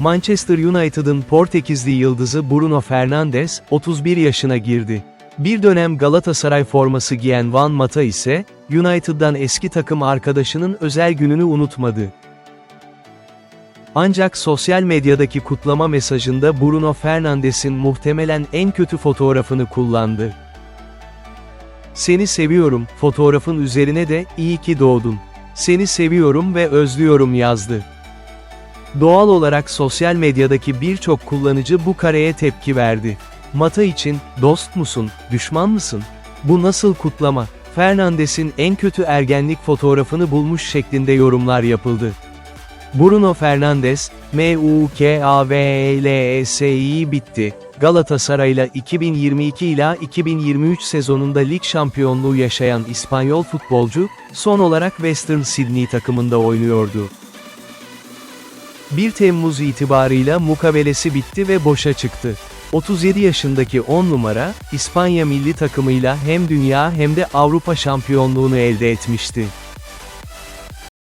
Manchester United'ın Portekizli yıldızı Bruno Fernandes, 31 yaşına girdi. Bir dönem Galatasaray forması giyen Van Mata ise, United'dan eski takım arkadaşının özel gününü unutmadı. Ancak sosyal medyadaki kutlama mesajında Bruno Fernandes'in muhtemelen en kötü fotoğrafını kullandı. Seni seviyorum, fotoğrafın üzerine de, iyi ki doğdun. Seni seviyorum ve özlüyorum yazdı. Doğal olarak sosyal medyadaki birçok kullanıcı bu kareye tepki verdi. Mata için, dost musun, düşman mısın? Bu nasıl kutlama? Fernandes'in en kötü ergenlik fotoğrafını bulmuş şeklinde yorumlar yapıldı. Bruno Fernandes, MUKAVLSI bitti. Galatasaray'la 2022 ila 2023 sezonunda lig şampiyonluğu yaşayan İspanyol futbolcu, son olarak Western Sydney takımında oynuyordu. 1 Temmuz itibarıyla mukavelesi bitti ve boşa çıktı. 37 yaşındaki 10 numara, İspanya milli takımıyla hem dünya hem de Avrupa şampiyonluğunu elde etmişti.